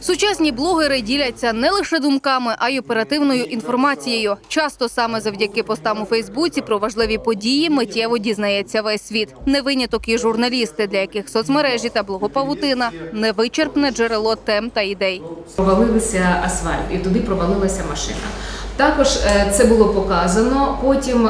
Сучасні блогери діляться не лише думками, а й оперативною інформацією. Часто саме завдяки постам у Фейсбуці про важливі події миттєво дізнається весь світ. Не виняток і журналісти, для яких соцмережі та блогопавутина невичерпне джерело тем та ідей. Провалився асфальт, і туди провалилася машина. Також е, це було показано. Потім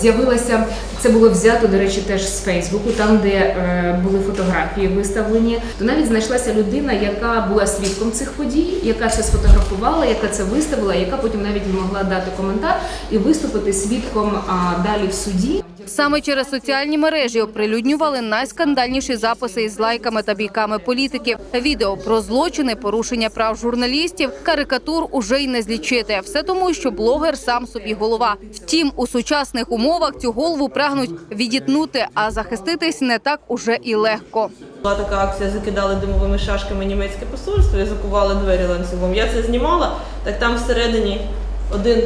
з'явилася з'явилося це було взято, до речі, теж з Фейсбуку, там де е, були фотографії виставлені. То навіть знайшлася людина, яка була свідком цих подій, яка це сфотографувала, яка це виставила, яка потім навіть могла дати коментар і виступити свідком далі в суді. Саме через соціальні мережі оприлюднювали найскандальніші записи із лайками та бійками політиків. Відео про злочини, порушення прав журналістів, карикатур уже й не злічити. Все тому, що блогер сам собі голова. Втім, у сучасних умовах цю голову прагнуть відітнути, а захиститись не так уже і легко. Була така акція, закидали димовими шашками німецьке посольство і закували двері ланцюгом. Я це знімала, так там всередині один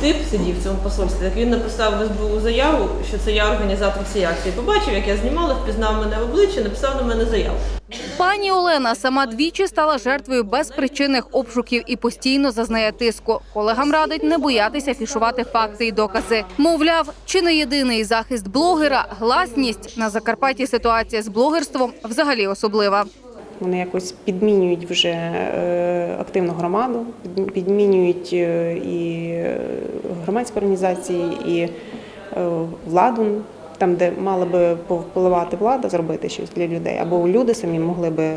тип сидів в цьому посольстві. Так він написав в СБУ заяву, що це я організатор цієї акції. Побачив, як я знімала, впізнав мене в обличчя, написав на мене заяву. Пані Олена сама двічі стала жертвою безпричинних обшуків і постійно зазнає тиску. Колегам радить не боятися фішувати факти і докази. Мовляв, чи не єдиний захист блогера, гласність на Закарпатті ситуація з блогерством взагалі особлива. Вони якось підмінюють вже е, активну громаду, підмінюють е, і е, громадські організації, і владу, там, де мала би повпливати влада, зробити щось для людей, або люди самі могли би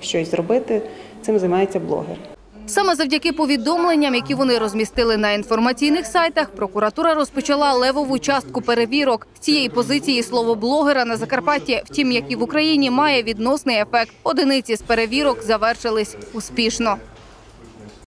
щось зробити. Цим займається блогер. Саме завдяки повідомленням, які вони розмістили на інформаційних сайтах, прокуратура розпочала левову частку перевірок. З цієї позиції слово блогера на Закарпатті, втім, як і в Україні, має відносний ефект. Одиниці з перевірок завершились успішно.